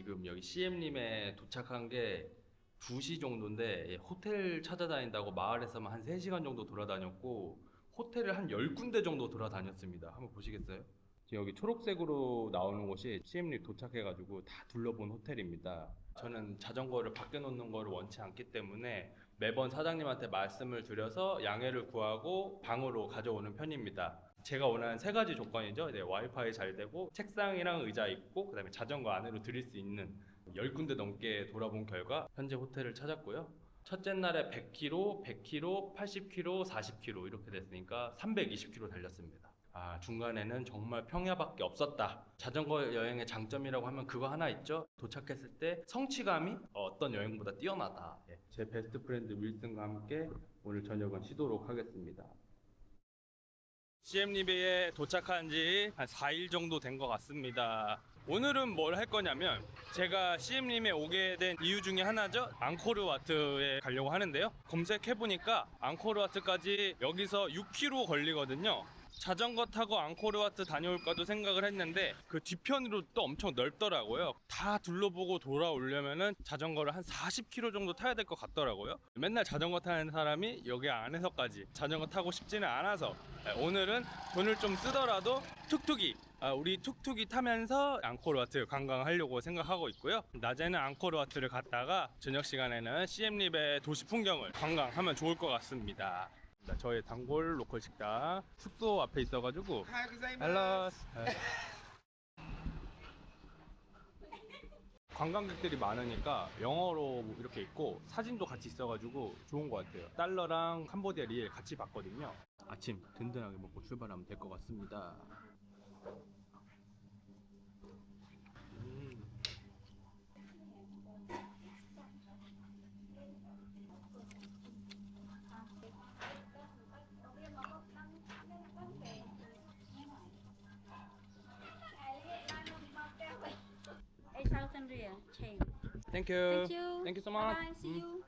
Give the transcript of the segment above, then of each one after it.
지금 여기 CM님에 도착한 게 2시 정도인데 예, 호텔 찾아다닌다고 마을에서만 한 3시간 정도 돌아다녔고 호텔을 한 10군데 정도 돌아다녔습니다. 한번 보시겠어요? 지금 여기 초록색으로 나오는 곳이 CM님 도착해가지고 다 둘러본 호텔입니다. 저는 자전거를 밖에 놓는 거를 원치 않기 때문에 매번 사장님한테 말씀을 드려서 양해를 구하고 방으로 가져오는 편입니다. 제가 원하는 세 가지 조건이죠. 네, 와이파이 잘 되고 책상이랑 의자 있고 그다음에 자전거 안으로 들일 수 있는 10군데 넘게 돌아본 결과 현재 호텔을 찾았고요. 첫째 날에 100km, 100km, 80km, 40km 이렇게 됐으니까 320km 달렸습니다. 아, 중간에는 정말 평야밖에 없었다. 자전거 여행의 장점이라고 하면 그거 하나 있죠. 도착했을 때 성취감이 어떤 여행보다 뛰어나다. 예, 제 베스트 프렌드 윌슨과 함께 오늘 저녁은 쉬도록 하겠습니다. CM리베에 도착한 지 한 4일 정도 된 것 같습니다. 오늘은 뭘 할 거냐면 제가 CM림에 오게 된 이유 중에 하나죠. 앙코르와트에 가려고 하는데요. 검색해보니까 앙코르와트까지 여기서 6km 걸리거든요. 자전거 타고 앙코르와트 다녀올까도 생각을 했는데 그 뒤편으로 또 엄청 넓더라고요. 다 둘러보고 돌아오려면은 자전거를 한 40km 정도 타야 될 것 같더라고요. 맨날 자전거 타는 사람이 여기 안에서까지 자전거 타고 싶지는 않아서 네, 오늘은 돈을 좀 쓰더라도 툭툭이 아, 우리 툭툭이 타면서 앙코르와트 관광하려고 생각하고 있고요. 낮에는 앙코르와트를 갔다가 저녁 시간에는 시엠립의 도시 풍경을 관광하면 좋을 것 같습니다. 자, 저의 단골 로컬 식당 숙소 앞에 있어가지고 헬로 관광객들이 많으니까 영어로 뭐 이렇게 있고 사진도 같이 있어가지고 좋은 것 같아요. 달러랑 캄보디아 리엘 같이 봤거든요. 아침 든든하게 먹고 출발하면 될 것 같습니다. Change. 땡큐. Thank you. Thank you so much. Bye. See 음. you.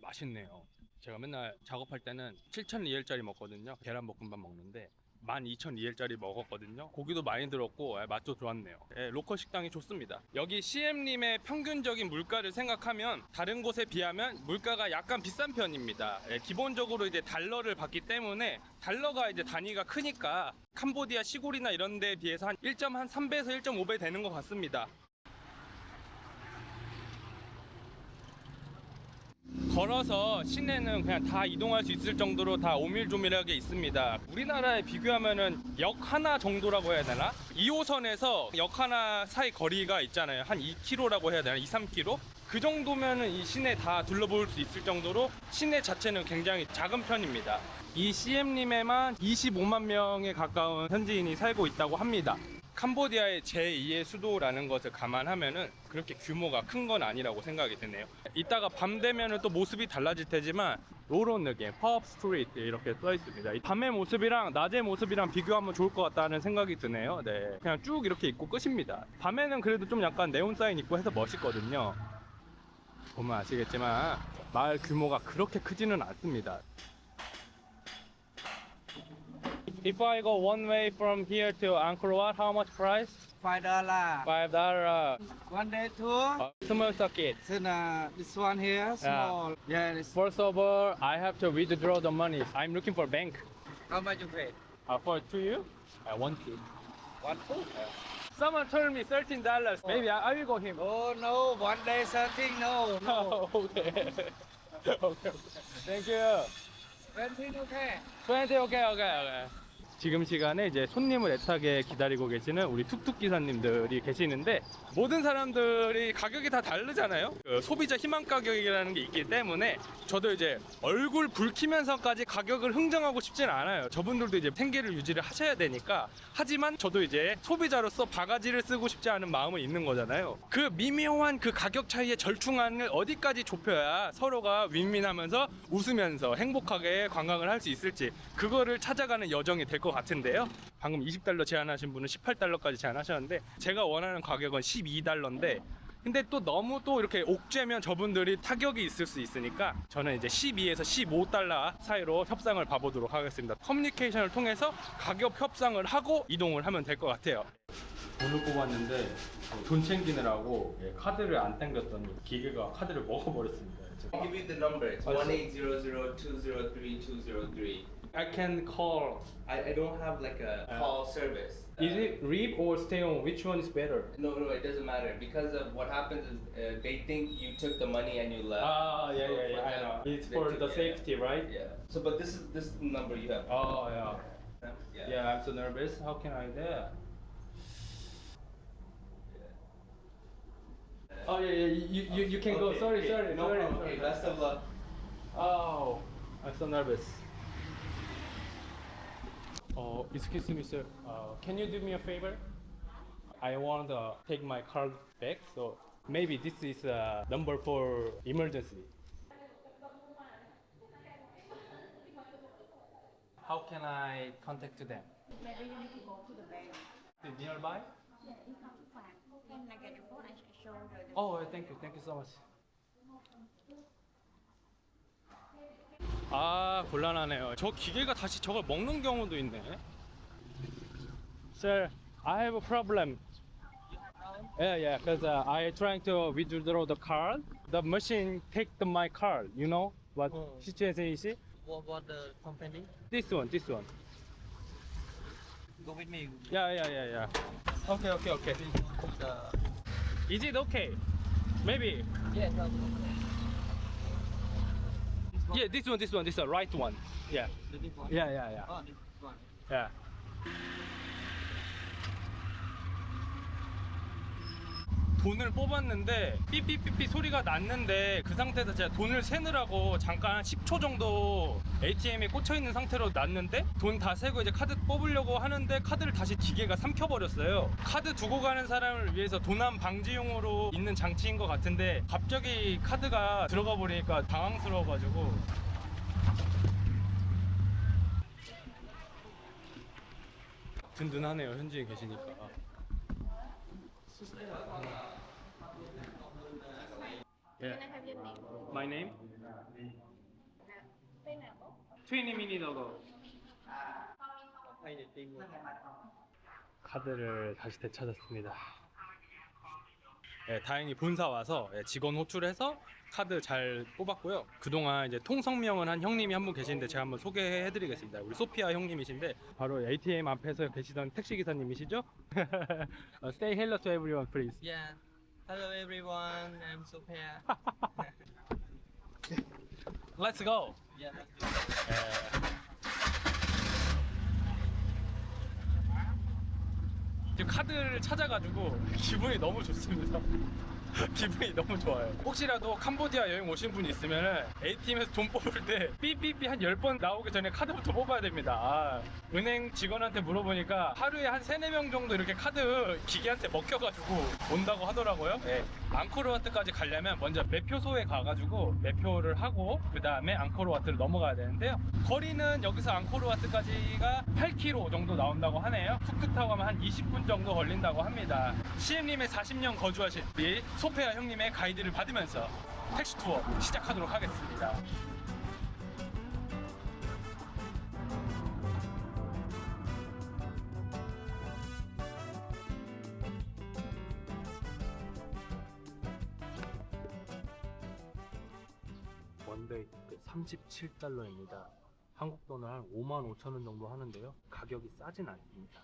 맛있네요. 제가 맨날 작업할 때는 7천 리엘짜리 먹거든요. 계란 볶음밥 먹는데 12,000 리엘짜리 먹었거든요. 고기도 많이 들었고 예, 맛도 좋았네요. 예, 로컬 식당이 좋습니다. 여기 CM님의 평균적인 물가를 생각하면 다른 곳에 비하면 물가가 약간 비싼 편입니다. 예, 기본적으로 이제 달러를 받기 때문에 달러가 이제 단위가 크니까 캄보디아 시골이나 이런 데에 비해서 한 1.3배에서 1.5배 되는 것 같습니다. 걸어서 시내는 그냥 다 이동할 수 있을 정도로 다 오밀조밀하게 있습니다. 우리나라에 비교하면은 역 하나 정도라고 해야 되나? 2호선에서 역 하나 사이 거리가 있잖아요. 한 2km라고 해야 되나? 2, 3km? 그 정도면은 이 시내 다 둘러볼 수 있을 정도로 시내 자체는 굉장히 작은 편입니다. 이 CM림에만 25만 명에 가까운 현지인이 살고 있다고 합니다. 캄보디아의 제2의 수도라는 것을 감안하면은 그렇게 규모가 큰 건 아니라고 생각이 드네요. 이따가 밤 되면은 또 모습이 달라질 테지만 요런 느낌, 펍 스트리트 이렇게 써 있습니다. 이 밤의 모습이랑 낮의 모습이랑 비교하면 좋을 것 같다는 생각이 드네요. 네, 그냥 쭉 이렇게 있고 끝입니다. 밤에는 그래도 좀 약간 네온 사인 있고 해서 멋있거든요. 보면 아시겠지만 마을 규모가 그렇게 크지는 않습니다. If I go one way from here to Angkor Wat, how much price? five dollar. Five dollar. One day tour. Uh, small socket. Then uh, this one here small. Yeah. yeah it's First of all, I have to withdraw the money. I'm looking for bank. How much you pay? Uh, for two you? Uh, one kid. One two. Someone told me thirteen dollars. Oh. Maybe I, I will go him. Oh no, one day something. No. no. Oh, okay. okay. Thank you. Twenty okay. Twenty okay. Okay. Okay. 지금 시간에 이제 손님을 애타게 기다리고 계시는 우리 툭툭 기사님들이 계시는데 모든 사람들이 가격이 다 다르잖아요. 그 소비자 희망 가격이라는 게 있기 때문에 저도 이제 얼굴 붉히면서까지 가격을 흥정하고 싶진 않아요. 저분들도 이제 생계를 유지를 하셔야 되니까. 하지만 저도 이제 소비자로서 바가지를 쓰고 싶지 않은 마음은 있는 거잖아요. 그 미묘한 그 가격 차이의 절충안을 어디까지 좁혀야 서로가 윈윈하면서 웃으면서 행복하게 관광을 할 수 있을지 그거를 찾아가는 여정이 될 것것 같은데요. 방금 20달러 제안하신 분은 18달러까지 제안하셨는데 제가 원하는 가격은 12달러인데 근데 또 너무 또 이렇게 옥죄면 저분들이 타격이 있을 수 있으니까 저는 이제 12에서 15달러 사이로 협상을 봐보도록 하겠습니다. 커뮤니케이션을 통해서 가격 협상을 하고 이동을 하면 될 것 같아요. 돈을 뽑았는데 돈 챙기느라고 예, 카드를 안 당겼더니 기계가 카드를 먹어버렸습니다. I'll give you the number. 아, 1800203203. I can call. I, I don't have like a Uh, call service. Is it rip or stay on? Which one is better? No, no, it doesn't matter because of what happens is uh, they think you took the money and you left. Ah, yeah, So yeah, for yeah. I them, know. It's they for took- the yeah, safety, right? Yeah. So, but this is this is the number you have. Oh, yeah. Yeah. Yeah, I'm so nervous. How can I do? Oh yeah, yeah. You you, you can go. Okay, Sorry, okay, sorry, no sorry, problem. sorry. Okay, best of luck. Oh, I'm so nervous. Oh, excuse me, sir. Uh, can you do me a favor? I want to take my card back, so maybe this is a number for emergency. How can I contact them? Maybe you need to go to the bank. Nearby? Yeah, you to find. Can I get your phone? I show the. Oh, thank you, thank you so much. 아 곤란하네요. 저 기계가 다시 저걸 먹는 경우도 있네. Sir, I have a problem. Yeah, yeah, because uh, I trying to withdraw the card. The machine take the, my card. You know what Oh. situation is it? What about the company? This one, this one. Go with me. Yeah, yeah, yeah, yeah. Okay, okay, okay. Is it okay? Maybe. yeah, no. Yeah, this one, this one, this one, right one. Yeah, The one. yeah, yeah, yeah. Oh, this one. 야. 돈을 뽑았는데 삐삐삐삐 소리가 났는데 그 상태에서 제가 돈을 세느라고 잠깐 한 10초 정도 ATM에 꽂혀 있는 상태로 놨는데 돈 다 세고 이제 카드 뽑으려고 하는데 카드를 다시 기계가 삼켜버렸어요. 카드 두고 가는 사람을 위해서 도난 방지용으로 있는 장치인 것 같은데 갑자기 카드가 들어가 버리니까 당황스러워가지고 든든하네요 현지에 계시니까. Yeah. Can I have your name? My name? 20 minutes ago. 카드를 다시 되찾았습니다. 예, 다행히 본사 와서 예, 직원 호출해서 카드 잘 뽑았고요. 그동안 이제 통성명은 한 형님이 한 분 계시는데 제가 한번 소개해드리겠습니다. 우리 소피아 형님이신데 바로 ATM 앞에서 계시던 택시 기사님이시죠? 어, Say hello to everyone, please. Yeah. Hello everyone. I'm Sophia. Let's go. yeah. let's do it. 지금 카드를 찾아가지고 기분이 너무 좋습니다. 기분이 너무 좋아요. 혹시라도 캄보디아 여행 오신 분 있으면 ATM에서 돈 뽑을 때 삐삐삐 한 10번 나오기 전에 카드부터 뽑아야 됩니다. 아, 은행 직원한테 물어보니까 하루에 한 3, 4명 정도 이렇게 카드 기계한테 먹혀가지고 온다고 하더라고요. 예. 앙코르와트까지 가려면 먼저 매표소에 가가지고 매표를 하고 그 다음에 앙코르와트를 넘어가야 되는데요. 거리는 여기서 앙코르와트까지가 8km 정도 나온다고 하네요. 툭툭 타고 가면 한 20분 정도 걸린다고 합니다. 시엠님의 40년 거주하신 우리 소페아 형님의 가이드를 받으면서 택시 투어 시작하도록 하겠습니다. 37달러입니다. 한국 돈을 한 5만 5천 원 정도 하는데요. 가격이 싸진 않습니다.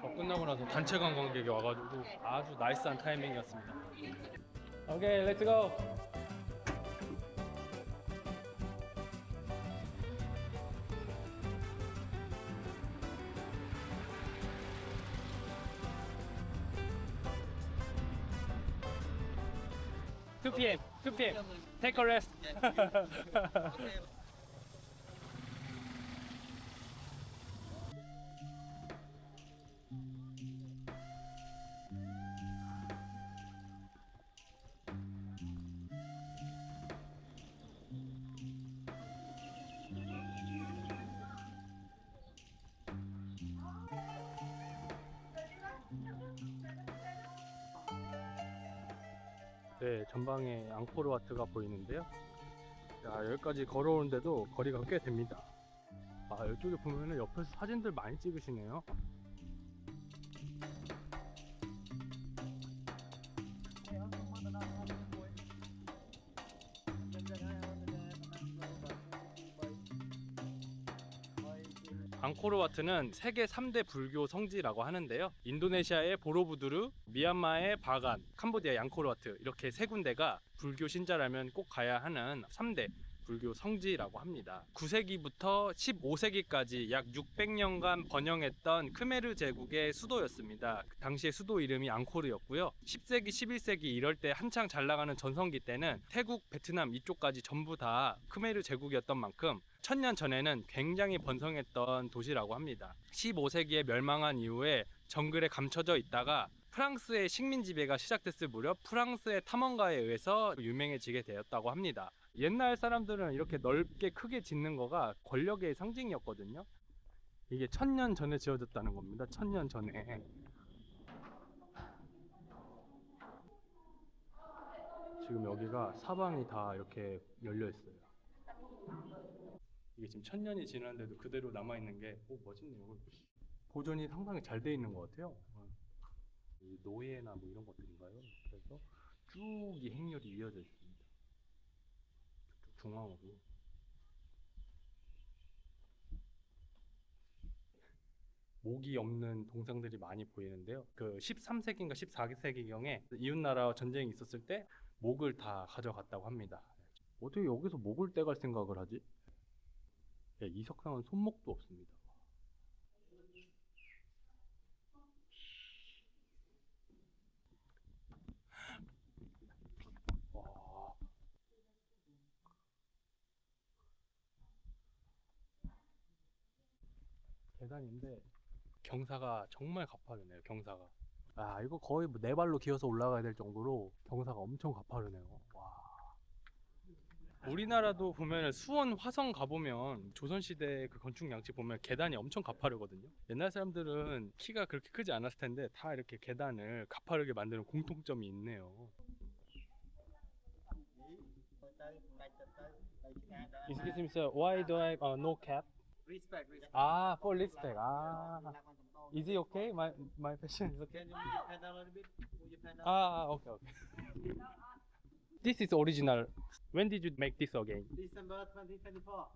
저 끝나고 나서 단체 관광객이 와가지고 아주 나이스한 타이밍이었습니다. 오케이, 렛츠 고! Two p.m. 2 p.m. Take a rest. 전방에 앙코르와트가 보이는데요. 자, 여기까지 걸어오는데도 거리가 꽤 됩니다. 아 이쪽에 보면 은 옆에서 사진들 많이 찍으시네요. 앙코르와트는 세계 3대 불교 성지라고 하는데요. 인도네시아의 보로부두르, 미얀마의 바간, 캄보디아 앙코르와트 이렇게 세 군데가 불교 신자라면 꼭 가야 하는 3대 불교 성지라고 합니다. 9세기부터 15세기까지 약 600년간 번영했던 크메르 제국의 수도였습니다. 그 당시의 수도 이름이 앙코르였고요. 10세기, 11세기 이럴 때 한창 잘 나가는 전성기 때는 태국, 베트남 이쪽까지 전부 다 크메르 제국이었던 만큼 천년 전에는 굉장히 번성했던 도시라고 합니다. 15세기에 멸망한 이후에 정글에 감춰져 있다가 프랑스의 식민 지배가 시작됐을 무렵 프랑스의 탐험가에 의해서 유명해지게 되었다고 합니다. 옛날 사람들은 이렇게 넓게 크게 짓는 거가 권력의 상징이었거든요. 이게 천년 전에 지어졌다는 겁니다. 천년 전에. 지금 여기가 사방이 다 이렇게 열려 있어요. 이게 지금 천년이 지났는데도 그대로 남아 있는 게 오, 멋있네요. 보존이 상당히 잘 돼 있는 것 같아요. 노예나 뭐 이런 것들인가요? 그래서 쭉 이 행렬이 이어져 있습니다. 중앙으로. 목이 없는 동상들이 많이 보이는데요. 그 13세기인가 14세기경에 이웃나라와 전쟁이 있었을 때 목을 다 가져갔다고 합니다. 어떻게 여기서 목을 떼갈 생각을 하지? 예, 이 석상은 손목도 없습니다. 와. 계단인데 경사가 정말 가파르네요. 경사가. 아 이거 거의 뭐네 발로 기어서 올라가야 될 정도로 경사가 엄청 가파르네요. 와. 우리나라도 보면 수원 화성 가보면 조선시대 그 건축 양식 보면 계단이 엄청 가파르거든요. 옛날 사람들은 키가 그렇게 크지 않았을 텐데 다 이렇게 계단을 가파르게 만드는 공통점이 있네요. Excuse me, sir. Why do I uh, no cap? Respect, respect. Ah, for respect. Ah, is it okay? My my fashion is okay. Can you move your pen down a little bit? Move your pen down. Ah, okay, okay. this is original. When did you make this again? December 2024.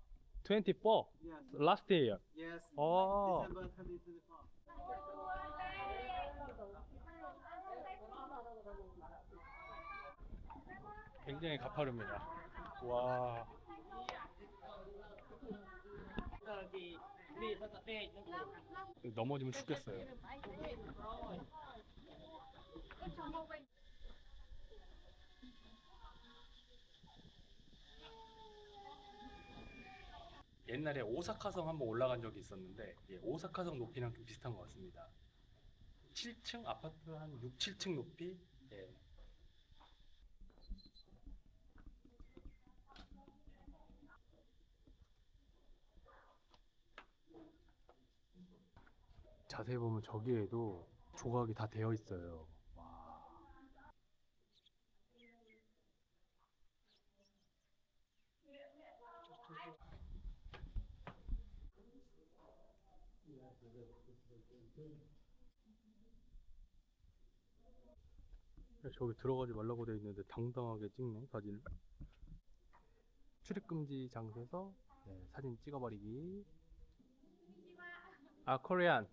24. Yes. Last year. Yes. Oh. December 2024. 굉장히 가파릅니다. 와. 넘어지면 죽겠어요. 옛날에 오사카성 한번 올라간 적이 있었는데 예, 오사카성 높이랑 좀 비슷한 것 같습니다. 7층 아파트 한 6, 7층 높이. 예. 자세히 보면 저기에도 조각이 다 되어 있어요. 와. 야, 저기 들어가지 말라고 돼 있는데 당당하게 찍네 사진을. 출입 금지 장소에서 네, 사진 찍어버리기. 아 코리안.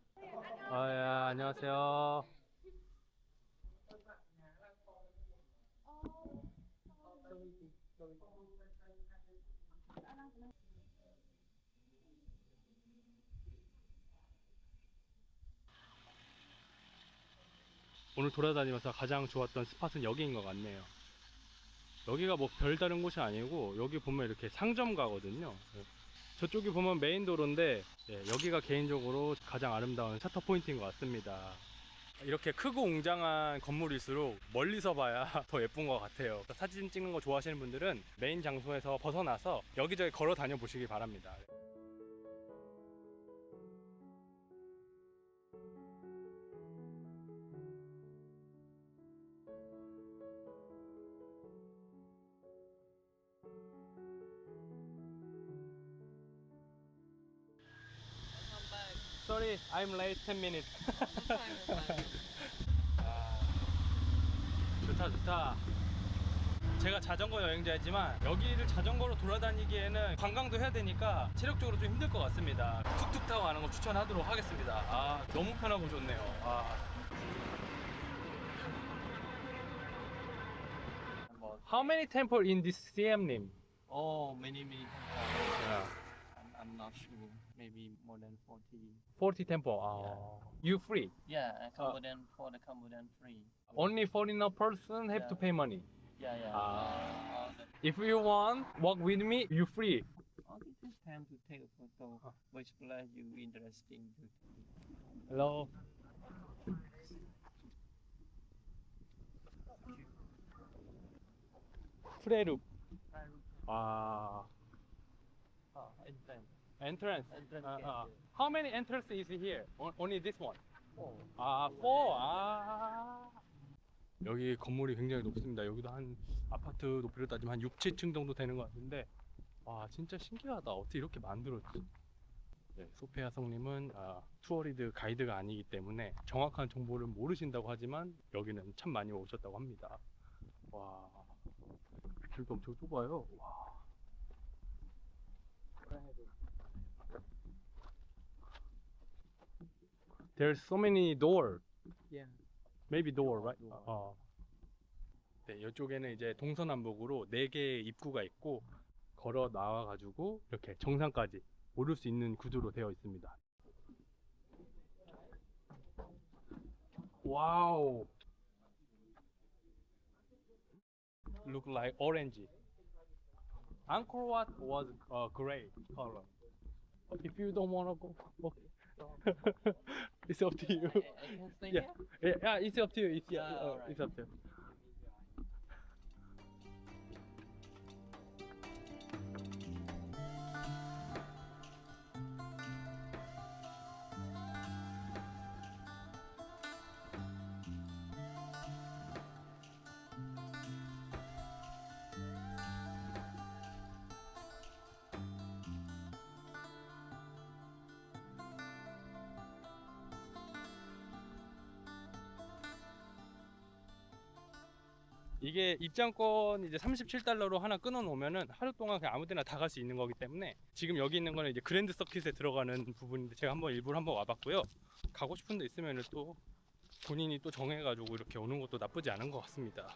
아, 야, 안녕하세요. 오늘 돌아다니면서 가장 좋았던 스팟은 여기인 것 같네요. 여기가 뭐 별다른 곳이 아니고 여기 보면 이렇게 상점 가거든요. 저쪽이 보면 메인 도로인데 예, 여기가 개인적으로 가장 아름다운 셔터 포인트인 것 같습니다. 이렇게 크고 웅장한 건물일수록 멀리서 봐야 더 예쁜 것 같아요. 사진 찍는 거 좋아하시는 분들은 메인 장소에서 벗어나서 여기저기 걸어 다녀 보시기 바랍니다. Sorry, I'm late 10 minutes. 아, 좋다 좋다. 제가 자전거 여행자이지만 여기를 자전거로 돌아다니기에는 관광도 해야 되니까 체력적으로 좀 힘들 것 같습니다. 툭툭 타고 가는 거 추천하도록 하겠습니다. 아 너무 편하고 좋네요. 아. How many temple in this CM님? Oh, many, many. Yeah. I'm, I'm not sure. Maybe more than 40. 40 temple. 아. You free. Yeah, uh, Cambodian for the Cambodian free. Only foreigner person have to Yeah. pay money. Yeah, yeah. Ah. all the, If you want walk with me, you free. only this time to take a photo. Which place you interesting to Hello. 프레루. 아. Entrance. Entrance. Entrance Uh, uh, how many entrances is here? O- Only this one. Oh. 아, four. 아. 여기 건물이 굉장히 높습니다. 여기도 한 아파트 높이로 따지면 한 6, 7층 정도 되는 것 같은데 와 진짜 신기하다. 어떻게 이렇게 만들었지? 네, 소피아 성님은 아, 투어리드 가이드가 아니기 때문에 정확한 정보를 모르신다고 하지만 여기는 참 많이 오셨다고 합니다. 와 길도 엄청 좁아요. 와. There's so many door. Yeah. Maybe door, right? door. 어. 네, 이쪽에는 이제 동서남북으로 네 개의 입구가 있고 걸어 나와 가지고 이렇게 정상까지 오를 수 있는 구조로 되어 있습니다. 와우. Look like orange. Angkor Wat was uh, gray color. If you don't wanna go, okay. it's up to you. I, I Yeah. Yeah, yeah, it's up to you. It's, Yeah, uh, alright. it's up to you. 이게 입장권 이제 37달러로 하나 끊어 놓으면은 하루 동안 그냥 아무 데나 다 갈 수 있는 거기 때문에 지금 여기 있는 거는 이제 그랜드 서킷에 들어가는 부분인데 제가 한번 일부러 한번 와봤고요. 가고 싶은 데 있으면은 또 본인이 또 정해가지고 이렇게 오는 것도 나쁘지 않은 것 같습니다.